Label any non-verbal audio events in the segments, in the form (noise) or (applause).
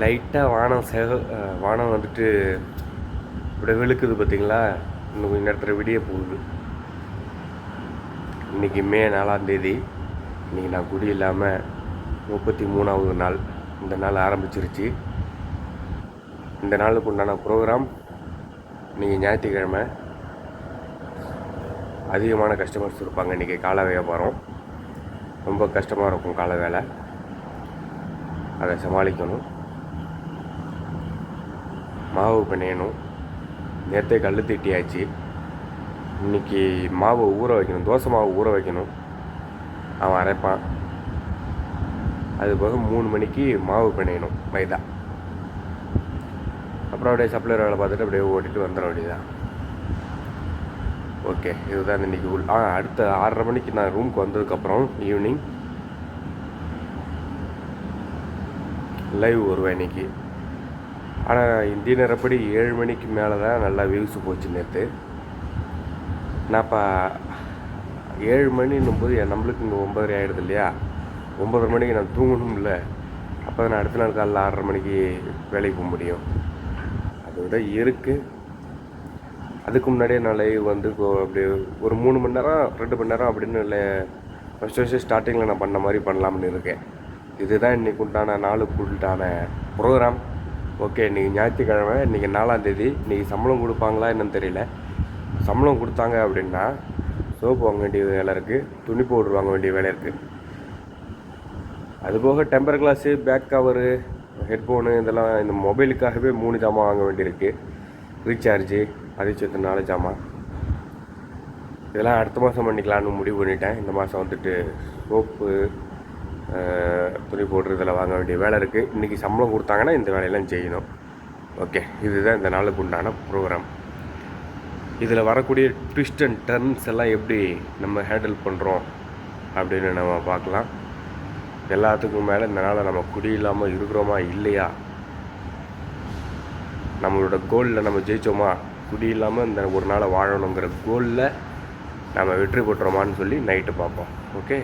லைட்டாக வானம் செக வானம் வந்துட்டு இப்படி வெளுக்குது பார்த்தீங்களா இன்னும் கொஞ்சம் நேரத்தில் விடிய போகுது. இன்றைக்கி மே நாலாந்தேதி இன்றைக்கி நான் குடி இல்லாமல் முப்பத்தி மூணாவது நாள். இந்த நாள் ஆரம்பிச்சிருச்சு. இந்த நாளுக்கு உண்டான ப்ரோக்ராம் இன்றைக்கி ஞாயிற்றுக்கிழமை. அதிகமான கஸ்டமர்ஸ் இருப்பாங்க இன்றைக்கி காலை வியாபாரம். ரொம்ப கஷ்டமாக இருக்கும் காலை வேலை. அதை சமாளிக்கணும். மாவு பிணையணும். நேற்றே கல் திட்டியாச்சு. இன்னைக்கு மாவு ஊற வைக்கணும். தோசை மாவு ஊற வைக்கணும். அவன் அரைப்பான். அது போக மூணு மணிக்கு மாவு பிணையணும் மைதா. அப்புறம் அப்படியே சப்ளையர் வேலை பார்த்துட்டு அப்படியே ஓட்டிட்டு வந்துட வேண்டியதான் ஓகே இதுதான் இன்னைக்கு உள் ஆ அடுத்த ஆறரை மணிக்கு நான் ரூமுக்கு வந்ததுக்கப்புறம் ஈவினிங் லைவ் வருவேன் இன்னைக்கு. ஆனால் இந்திய நேரப்படி ஏழு மணிக்கு மேலே தான் நல்லா வியூஸ் போச்சு நேற்று நான் இப்போ ஏழு மணின்னும் போது என் நம்மளுக்கு இங்கே ஒம்பதரை ஆகிடுது இல்லையா? ஒம்பதரை மணிக்கு நான் தூங்கணும்ல. அப்போ தான் நான் அடுத்த நாள் காலைல ஆறரை மணிக்கு வேலைக்கு போக முடியும். அதை விட இருக்குது அதுக்கு முன்னாடியே நான் லைவ் வந்து அப்படி ஒரு மூணு மணி நேரம் ரெண்டு மணி நேரம் அப்படின்னு இல்லை ஃபஸ்ட் ஃபஸ்ட்டு ஸ்டார்டிங்கில் நான் பண்ண மாதிரி பண்ணலாம்னு இருக்கேன். இதுதான் இன்றைக்கு உண்டான நாளுக்கு உண்டான ப்ரோக்ராம் ஓகே இன்றைக்கி ஞாயிற்றுக்கிழமை இன்றைக்கி நாலாந்தேதி இன்றைக்கி சம்பளம் கொடுப்பாங்களா என்னன்னு தெரியல. சம்பளம் கொடுத்தாங்க அப்படின்னா சோப்பு வாங்க வேண்டிய வேலை இருக்குது துணி பவுடர் வாங்க வேண்டிய வேலை இருக்குது அதுபோக temper glass back cover headphone இதெல்லாம் இந்த மொபைலுக்காகவே மூணு ஜாமான் வாங்க வேண்டியிருக்கு. ரீசார்ஜு அதை நாலு ஜாமான். இதெல்லாம் அடுத்த மாதம் பண்ணிக்கலான்னு முடிவு பண்ணிட்டேன். இந்த மாதம் வந்துட்டு சோப்பு துணி போடுற இதில் வாங்க வேண்டிய வேலை இருக்குது. இன்றைக்கி சம்பளம் கொடுத்தாங்கன்னா இந்த வேலையெல்லாம் செய்யணும். ஓகே இதுதான் இந்த நாளுக்கு உண்டான ப்ரோக்ராம் இதில் வரக்கூடிய ட்விஸ்ட் அண்ட் டர்ன்ஸ் எல்லாம் எப்படி நம்ம ஹேண்டில் பண்ணுறோம் அப்படின்னு நம்ம பார்க்கலாம். எல்லாத்துக்கும் மேலே இந்த நாளை நம்ம குடி இல்லாமல் இருக்கிறோமா இல்லையா? நம்மளோட கோலில் நம்ம ஜெயித்தோமா குடி இல்லாமல் இந்த ஒரு நாளை வாழணுங்கிற கோலில் நம்ம வெற்றி பெற்றோமான்னு சொல்லி நைட்டு பார்ப்போம். ஓகே?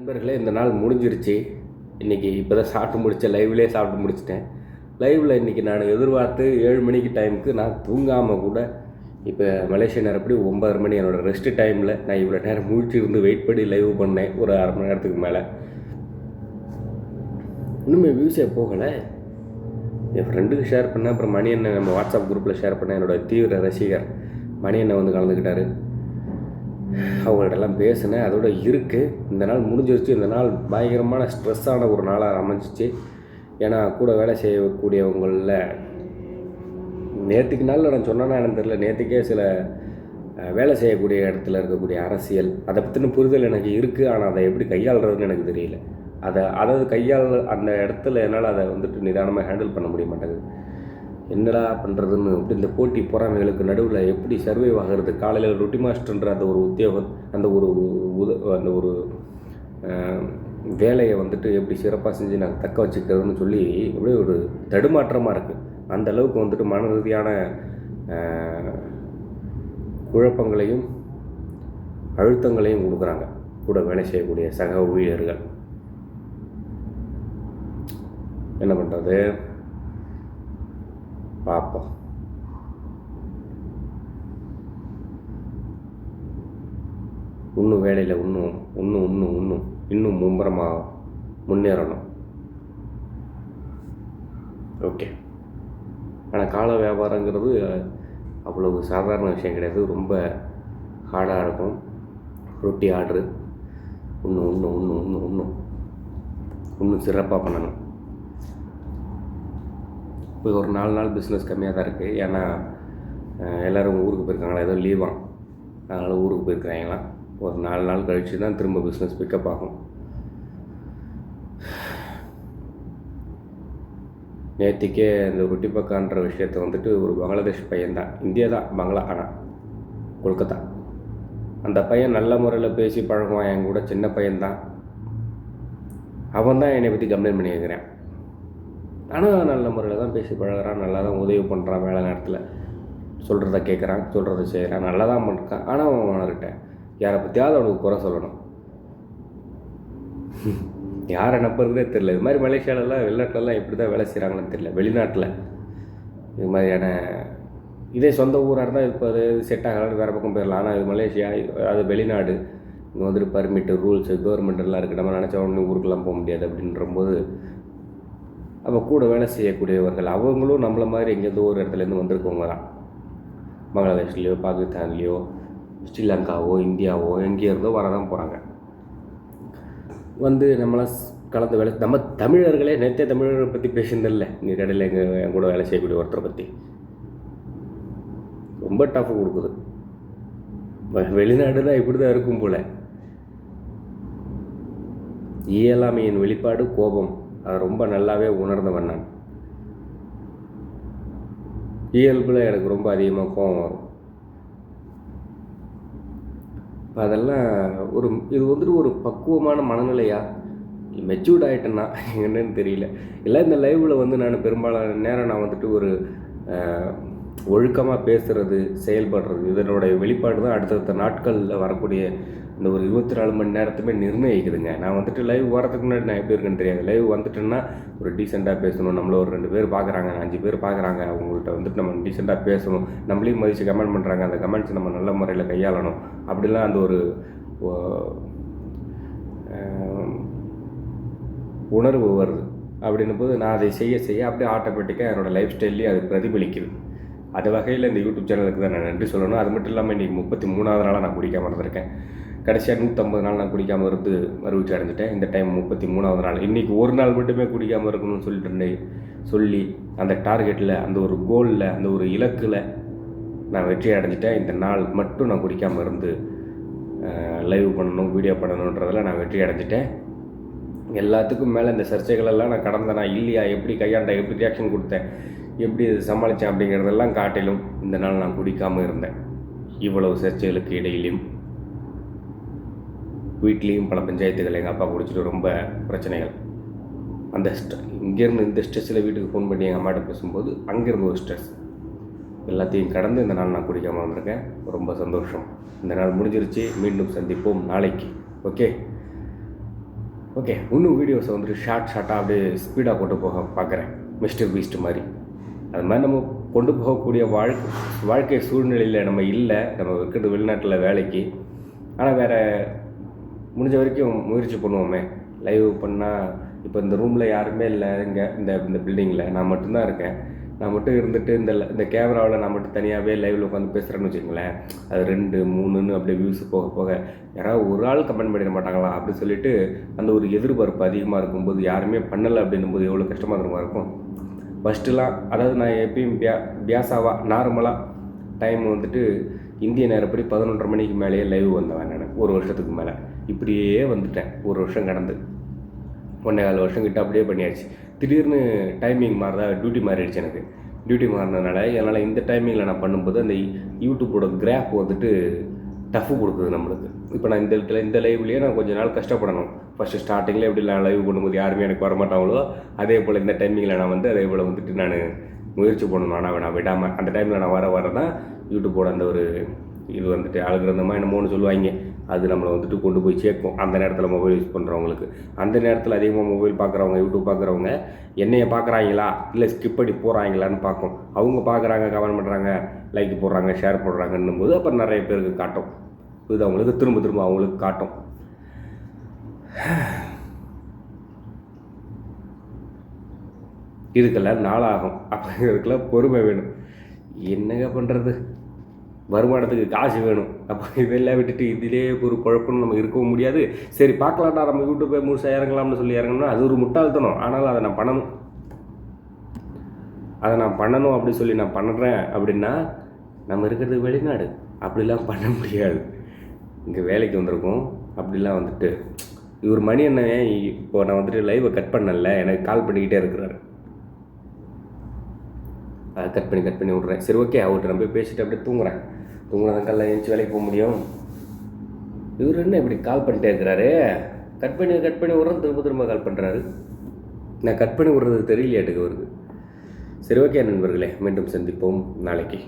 நண்பர்களே இந்த நாள் முடிஞ்சிருச்சு. இன்றைக்கி இப்போ தான் சாப்பிட்டு முடித்தேன் லைவ்லேயே சாப்பிட்டு முடிச்சிட்டேன். லைவில் இன்றைக்கி நான் எதிர்பார்த்து ஏழு மணிக்கு டைமுக்கு நான் தூங்காமல் கூட இப்போ மலேசிய நேரப்படி ஒன்பதரை மணி என்னோடய ரெஸ்ட் டைமில் நான் இவ்வளோ நேரம் முழிச்சு இருந்து வெயிட் பண்ணி லைவ் பண்ணேன் ஒரு அரை மணி நேரத்துக்கு மேலே. இன்னுமே வியூஸே போகலை. என் ஃப்ரெண்டுக்கு ஷேர் பண்ணேன் அப்புறம் மணி அண்ணன் நம்ம வாட்ஸ்அப் குரூப்பில் ஷேர் பண்ணேன் என்னோட தீவிர ரசிகர் மணி அண்ணன் வந்து கலந்துக்கிட்டாரு. அவங்கள்ட்டெல்லாம் பேசினேன். அதோட இருக்குது இந்த நாள் முடிஞ்சிருச்சு. இந்த நாள் பயங்கரமான ஸ்ட்ரெஸ்ஸான ஒரு நாளாக அமைஞ்சிச்சு. ஏன்னா கூட வேலை செய்யக்கூடியவங்களில் நேற்றுக்கு நாளில் நான் சொன்னேன்னா எனக்கு தெரியல. நேற்றுக்கே சில வேலை செய்யக்கூடிய இடத்துல இருக்கக்கூடிய அரசியல் அதை பற்றின புரிதல் எனக்கு இருக்குது ஆனால் அதை எப்படி கையாளுறதுன்னு எனக்கு தெரியல. அதை அதாவது கையாள் அந்த இடத்துல என்னால் அதை வந்துட்டு நிதானமாக ஹேண்டில் பண்ண முடிய மாட்டேங்குது. என்னடா பண்ணுறதுன்னு அப்படி இந்த போட்டி பொறாமைகளுக்கு நடுவில் எப்படி சர்வைவ் ஆகிறது? காலையில் ரொட்டி மாஸ்டர்ன்ற அந்த ஒரு உத்தியோகம் அந்த ஒரு உத அந்த ஒரு வேலையை வந்துட்டு எப்படி சிறப்பாக செஞ்சு நாங்கள் தக்க வச்சுக்கிறதுன்னு சொல்லி இப்படியே ஒரு தடுமாற்றமாக இருக்குது அந்த அளவுக்கு வந்துட்டு மன ரீதியான குழப்பங்களையும் அழுத்தங்களையும் கொடுக்குறாங்க. கூட வேலை செய்யக்கூடிய சக ஊழியர்கள். என்ன பண்ணுறது பார்ப்போம் இன்னும் வேலையில் இன்னும் இன்னும் இன்னும் இன்னும் இன்னும் மும்முரமாக முன்னேறணும். ஓகே ஆனால் கால வியாபாரங்கிறது அவ்வளவு சாதாரண விஷயம் கிடையாது. ரொம்ப ஹார்டாக இருக்கும். ரொட்டி ஆர்டரு இன்னும் இன்னும் இன்னும் இன்னும் இன்னும். இன்னும் சிறப்பாக பண்ணணும். இப்போ ஒரு நாலு நாள் பிஸ்னஸ் கம்மியாக தான் இருக்குது ஏன்னா எல்லோரும் ஊருக்கு போயிருக்காங்களா? ஏதோ லீவாம் அதனால் ஊருக்கு போயிருக்காங்களாம் ஒரு நாலு நாள் கழித்து தான் திரும்ப பிஸ்னஸ் பிக்கப் ஆகும். நேற்றுக்கே இந்த ரொட்டி பக்கான்ற விஷயத்தை வந்துட்டு ஒரு பங்களாதேஷ் பையன்தான் இந்தியா தான் பங்களா ஆனால் கொல்கத்தா. அந்த பையன் நல்ல முறையில் பேசி பழகுவான். என் கூட சின்ன பையன்தான் அவன் தான் என்னை பற்றி கம்ப்ளைண்ட் பண்ணி ஆனால் நல்ல முறையில் தான் பேசி பழகுறான். நல்லா தான் உதவி பண்ணுறான் வேலை நேரத்தில். சொல்கிறத கேட்குறான் சொல்கிறத செய்கிறான் நல்லா தான் பண்ணுறான் ஆனால் அவன் உணர்கிட்ட யாரை பற்றியாவது அவனுக்கு குறை சொல்லணும். (laughs) யாரை நம்புறதுனே தெரில இது மாதிரி மலேசியாவிலலாம் வெளிநாட்டிலலாம் எப்படி தான் வேலை செய்கிறாங்கன்னு தெரில வெளிநாட்டில். இது மாதிரியான இதே சொந்த ஊராக இருந்தால் இப்போ அது செட் ஆகலான்னு வேறு பக்கம் போயிடலாம். ஆனால் இது மலேசியா அது வெளிநாடு. இங்கே வந்துட்டு பர்மிட்டு ரூல்ஸு கவர்மெண்ட் எல்லாம் இருக்குது நம்ம நினச்ச உடனே ஊருக்கெல்லாம் போக முடியாது அப்படின்றபோது அப்போ கூட வேலை செய்யக்கூடியவர்கள் அவங்களும் நம்மள மாதிரி எங்கேருந்தோ ஒரு இடத்துலேருந்து வந்திருக்கவங்க தான். பங்களாதேஷ்லேயோ பாகிஸ்தான்லேயோ ஸ்ரீலங்காவோ இந்தியாவோ எங்கேயோ இருந்தோ வர தான் போகிறாங்க வந்து நம்மளாம் கலந்து வேலை நம்ம தமிழர்களே நேற்றே தமிழரை பற்றி பேசியிருந்தில்ல நீ கடையில் எங்கள் என் கூட வேலை செய்யக்கூடிய ஒருத்தரை பற்றி ரொம்ப டஃப் கொடுக்குது. வெளிநாடுனா இப்படி தான் இருக்கும் போல். இயலாமையின் வெளிப்பாடு கோபம். அதை ரொம்ப நல்லாவே உணர்ந்தவன் நான். இயல்பில் எனக்கு ரொம்ப அதிகமாக கோபம் வரும். அதெல்லாம் ஒரு இது வந்துட்டு ஒரு பக்குவமான மனநிலையா? மெச்சூர்ட் ஆகிட்டேன்னா என்னன்னு தெரியல. இல்லை இந்த லைவில் வந்து நான் பெரும்பாலான நேரம் நான் வந்துட்டு ஒரு ஒழுக்கமாக பேசுகிறது செயல்படுறது இதனுடைய வெளிப்பாடு தான் அடுத்தடுத்த நாட்களில் வரக்கூடிய இந்த ஒரு இருபத்தி நாலு மணி நேரத்துமே நிர்ணயிக்குதுங்க. நான் வந்துட்டு லைவ் வரதுக்கு முன்னாடி நான் எப்படி இருக்குன்னு தெரியாது. லைவ் வந்துட்டேன்னா ஒரு டீசெண்டாக பேசணும். நம்மள ஒரு ரெண்டு பேர் பார்க்குறாங்க அஞ்சு பேர் பார்க்குறாங்க அவங்கள்ட்ட வந்துட்டு நம்ம டீசெண்டாக பேசணும். நம்மளையும் மதித்து கமெண்ட் பண்ணுறாங்க அந்த கமெண்ட்ஸ் நம்ம நல்ல முறையில் கையாளணும். அப்படிலாம் அந்த ஒரு உணர்வு வருது. அப்படின்னும் போது நான் அதை செய்ய செய்ய அப்படியே ஆட்டோமேட்டிக்காக என்னோடய லைஃப் ஸ்டைல்லையும் அது பிரதிபலிக்குது. அது வகையில் இந்த யூடியூப் சேனலுக்கு தான் நான் நன்றி சொல்லணும். அது மட்டும் இல்லாமல் இன்றைக்கி முப்பத்தி மூணாவது நாளாக நான் குடிக்காமல் இருந்திருக்கேன். கடைசியாக நூற்றம்பது நாள் நான் குடிக்காமல் இருந்து மறுவீச்சு அடைஞ்சிட்டேன். இந்த டைம் முப்பத்தி மூணாவது நாள். இன்றைக்கி ஒரு நாள் மட்டுமே குடிக்காமல் இருக்கணும்னு சொல்லிட்டு இருந்தேன். சொல்லி அந்த டார்கெட்டில் அந்த ஒரு கோலில் அந்த ஒரு இலக்கில் நான் வெற்றி அடைஞ்சிட்டேன். இந்த நாள் மட்டும் நான் குடிக்காமல் இருந்து லைவ் பண்ணணும் வீடியோ பண்ணணுன்றதில் நான் வெற்றி அடைஞ்சிட்டேன். எல்லாத்துக்கும் மேலே இந்த சர்ச்சைகளெல்லாம் நான் கடந்தேனா. இல்லையா? எப்படி கையாண்டேன்? எப்படி ரியாக்ஷன் கொடுத்தேன்? எப்படி சமாளித்தேன் அப்படிங்கிறதெல்லாம் காட்டிலும் இந்த நாள் நான் குடிக்காமல் இருந்தேன். இவ்வளவு சர்ச்சைகளுக்கு இடையிலையும். வீட்லேயும் பல பஞ்சாயத்துகள் எங்கள் அப்பா குடிச்சிட்டு ரொம்ப பிரச்சனைகள். அந்த ஸ்ட்ர இங்கேருந்து இந்த ஸ்ட்ரெஸ்ஸில் வீட்டுக்கு ஃபோன் பண்ணி எங்கள் அம்மாட்ட பேசும்போது அங்கேருந்து ஒரு ஸ்ட்ரெஸ் எல்லாத்தையும் கடந்து இந்த நாள் நான் குடிக்காமல் வந்திருக்கேன். ரொம்ப சந்தோஷம். இந்த நாள் முடிஞ்சிருச்சு. மீண்டும் சந்திப்போம் நாளைக்கு. ஓகே? ஓகே. இன்னும் வீடியோஸை வந்துட்டு ஷார்ட் ஷார்ட்டாக அப்படியே ஸ்பீடாக கொண்டு போக பார்க்குறேன் மிஸ்டர் பீஸ்ட் மாதிரி. அது மாதிரி நம்ம கொண்டு போகக்கூடிய வாழ்க்கை வாழ்க்கை சூழ்நிலையில் நம்ம இல்லை. நம்ம இருக்கிறது வெளிநாட்டில் வேலைக்கு. ஆனால் வேறு முடிஞ்ச வரைக்கும் முயற்சி பண்ணுவோமே. லைவ் பண்ணால் இப்போ இந்த ரூமில் யாருமே இல்லை இங்கே இந்த இந்த பில்டிங்கில் நான் மட்டும்தான் இருக்கேன். நான் மட்டும் இருந்துட்டு இந்த இந்த கேமராவில் நான் மட்டும் தனியாகவே லைவில் உட்காந்து பேசுகிறேன்னு வச்சுக்கோங்களேன். அது ரெண்டு மூணுன்னு அப்படியே வியூஸ் போக போக யாராவது ஒரு ஆள் கமெண்ட் பண்ணிட மாட்டாங்களா? அப்படின்னு சொல்லிட்டு அந்த ஒரு எதிர்பார்ப்பு அதிகமாக இருக்கும்போது யாருமே பண்ணலை அப்படின்னும் போது எவ்வளோ கஷ்டமாக இருக்குமா? இருக்கும் ஃபஸ்ட்டுலாம் அதாவது நான் எப்பயும் பியா பியாசாவா நார்மலாக டைம் வந்துட்டு இந்திய நேரப்படி பதினொன்றரை மணிக்கு மேலேயே லைவ் வந்தவன் நான் ஒரு வருஷத்துக்கு மேலே. இப்படியே வந்துட்டேன். ஒரு வருஷம் கடந்து. ஒன்றே கால் வருஷம் கிட்ட அப்படியே பண்ணியாச்சு. திடீர்னு டைமிங் மாறுதா டியூட்டி மாறிடுச்சு எனக்கு. டியூட்டி மாறினதுனால என்னால் இந்த டைமிங்கில் நான் பண்ணும்போது அந்த யூடியூப்போட கிராஃப் வந்துட்டு டஃப் கொடுக்குது நம்மளுக்கு. இப்போ நான் இந்த இடத்துல இந்த லைவ்லேயே நான் கொஞ்ச நாள் கஷ்டப்படணும். ஃபஸ்ட்டு ஸ்டார்டிங்கில் எப்படி நான் லைவ் பண்ணும்போது யாருமே எனக்கு வர மாட்டாங்களோ அதே போல் இந்த டைமிங்கில் நான் வந்து அதே போல் வந்துட்டு நான் முயற்சி பண்ணணும். ஆனால் நான் விடாமல் அந்த டைமில் நான் வர வர தான் யூடியூப்போட அந்த ஒரு இது வந்துட்டு அழுகிறந்தமாக என்னமோன்னு சொல்லுவாங்க. அது நம்மளை வந்துட்டு கொண்டு போய் சேர்க்கும். அந்த நேரத்தில் மொபைல் யூஸ் பண்ணுறவங்களுக்கு அந்த நேரத்தில் அதிகமாக மொபைல் பார்க்குறவங்க யூடியூப் பார்க்குறவங்க என்னைய பார்க்குறாங்களா இல்லை ஸ்கிப் பண்ணி போகிறாங்களான்னு பார்க்கும். அவங்க பார்க்குறாங்க கமெண்ட் பண்ணுறாங்க லைக் போடுறாங்க ஷேர் போடுறாங்கன்னும் போது அப்புறம் நிறைய பேருக்கு காட்டும். இது அவங்களுக்கு திரும்ப திரும்ப அவங்களுக்கு காட்டும். இதுக்கெல்லாம் நாளாகும். அப்படிங்கிறதுக்கெல்லாம் பொறுமை வேணும். என்னங்க பண்ணுறது வருமானத்துக்கு காசு வேணும். அப்போ இதெல்லாம் விட்டுட்டு இதிலே ஒரு குழப்பம்னு நம்ம இருக்கவும் முடியாது. சரி பார்க்கலாம்டா. நம்ம யூடியூப்பை முழுசாக இறங்கலாம்னு சொல்லி இறங்கணும்னா அது ஒரு முட்டாள்தனம். ஆனாலும் அதை நான் பண்ணணும். அதை நான் பண்ணணும் அப்படி சொல்லி நான் பண்ணுறேன் அப்படின்னா நம்ம இருக்கிறது வெளிநாடு. அப்படிலாம் பண்ண முடியாது. இங்கே வேலைக்கு வந்திருக்கோம். அப்படிலாம் வந்துட்டு இவர் மணி என்ன இப்போ நான் வந்துட்டு லைவை கட் பண்ணல. எனக்கு கால் பண்ணிக்கிட்டே இருக்கிறாரு. அதை கட் பண்ணி கட் பண்ணி விட்றேன் சரி ஓகே அவர்கிட்ட நம்ம பேசிட்டு அப்படியே தூங்குறேன். தூங்குறதும் காலைல எழுந்துச்சி வேலைக்கு போக முடியும்? இவர் என்ன இப்படி கால் பண்ணிட்டே இருக்கிறாரு? கட் பண்ணி கட் பண்ணி விட்றோம் திரும்ப திரும்ப கால் பண்ணுறாரு நான் கட் பண்ணி விட்றது தெரியலையாட்டுக்கு அவருக்கு சரி ஓகே நண்பர்களே மீண்டும் சந்திப்போம் நாளைக்கு.